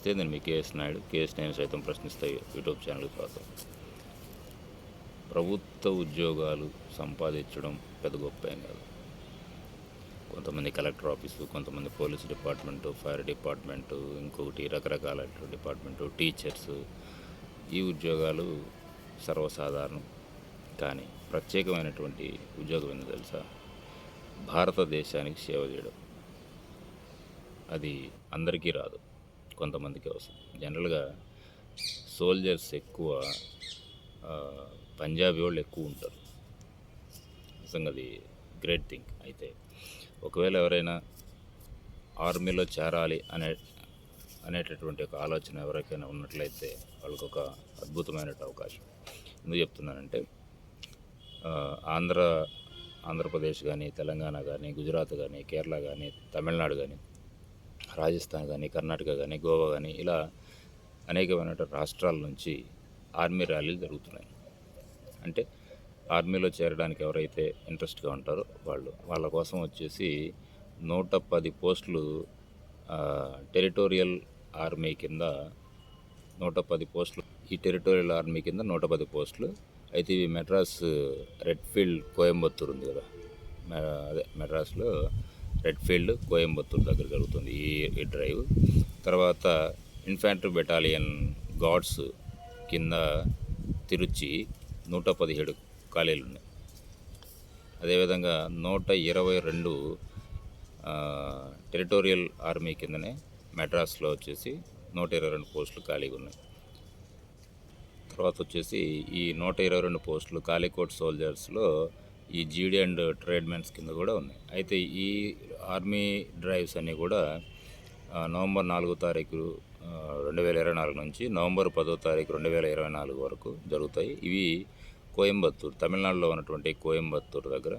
వస్తే నేను మీ KS Naidu KS నేను సైతం ప్రశ్నిస్తాయి యూట్యూబ్ ఛానల్ స్వాగతం. ప్రభుత్వ ఉద్యోగాలు సంపాదించడం పెద్ద గొప్ప ఏం కాదు. కొంతమంది కలెక్టర్ ఆఫీసు కొంతమంది పోలీస్ డిపార్ట్మెంటు ఫైర్ డిపార్ట్మెంటు ఇంకొకటి రకరకాల డిపార్ట్మెంటు టీచర్స్ ఈ ఉద్యోగాలు సర్వసాధారణం. కానీ ప్రత్యేకమైనటువంటి ఉద్యోగం ఏందో తెలుసా? భారతదేశానికి సేవ చేయడం. అది అందరికీ రాదు. కొంతమందికి అవసరం. జనరల్గా సోల్జర్స్ ఎక్కువ పంజాబీ వాళ్ళు ఎక్కువ ఉంటారు. నిజంగా అది గ్రేట్ థింగ్. అయితే ఒకవేళ ఎవరైనా ఆర్మీలో చేరాలి అనే అనేటటువంటి ఒక ఆలోచన ఎవరికైనా ఉన్నట్లయితే వాళ్ళకి ఒక అద్భుతమైన అవకాశం. ఎందుకు చెప్తున్నానంటే ఆంధ్ర ఆంధ్రప్రదేశ్ కానీ తెలంగాణ కానీ గుజరాత్ కానీ కేరళ కానీ తమిళనాడు కానీ రాజస్థాన్ కానీ కర్ణాటక కానీ గోవా కానీ ఇలా అనేకమైన రాష్ట్రాల నుంచి ఆర్మీ ర్యాలీలు జరుగుతున్నాయి. అంటే ఆర్మీలో చేరడానికి ఎవరైతే ఇంట్రెస్ట్గా ఉంటారో వాళ్ళు వాళ్ళ కోసం వచ్చేసి నూట పది పోస్టులు టెరిటోరియల్ ఆర్మీ కింద నూట పది పోస్టులు ఈ టెరిటోరియల్ ఆర్మీ కింద నూట పది పోస్టులు. అయితే ఇవి మెడ్రాస్ రెడ్ ఫీల్డ్ కోయంబత్తూర్ ఉంది కదా అదే మెడ్రాస్లో రెడ్ ఫీల్డ్ కోయంబత్తూర్ దగ్గర జరుగుతుంది ఈ ఈ డ్రైవ్ తర్వాత ఇన్ఫాంట్రీ బెటాలియన్ గాడ్స్ కింద తిరుచి నూట పదిహేడు ఖాళీలు ఉన్నాయి. అదేవిధంగా నూట ఇరవై రెండు టెరిటోరియల్ ఆర్మీ కిందనే మెడ్రాస్లో వచ్చేసి నూట ఇరవై రెండు పోస్టులు ఖాళీగా ఉన్నాయి. తర్వాత వచ్చేసి ఈ నూట ఇరవై రెండు పోస్టులు కాలికోట్ సోల్జర్స్లో ఈ జీడీ అండ్ ట్రేడ్మెంట్స్ కింద కూడా ఉన్నాయి. అయితే ఈ ఆర్మీ డ్రైవ్స్ అన్నీ కూడా నవంబర్ నాలుగో తారీఖు రెండు వేల ఇరవై నాలుగు నుంచి నవంబర్ పదో తారీఖు రెండు వేల ఇరవై నాలుగు వరకు జరుగుతాయి. ఇవి కోయంబత్తూర్ తమిళనాడులో ఉన్నటువంటి కోయంబత్తూర్ దగ్గర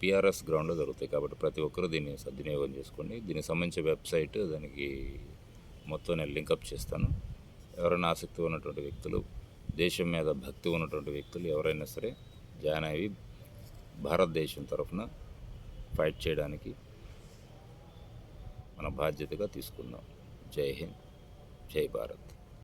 పిఆర్ఎస్ గ్రౌండ్లో జరుగుతాయి. కాబట్టి ప్రతి ఒక్కరూ దీన్ని సద్వినియోగం చేసుకోండి. దీనికి సంబంధించిన వెబ్సైట్ దానికి మొత్తం నేను లింకప్ చేస్తాను. ఎవరైనా ఆసక్తి ఉన్నటువంటి వ్యక్తులు దేశం మీద భక్తి ఉన్నటువంటి వ్యక్తులు ఎవరైనా సరే జాయిన్ అయ్యి భారతదేశం తరఫున ఫైట్ చేయడానికి మన బాధ్యతగా తీసుకున్నాం. జై హింద్ జై భారత్.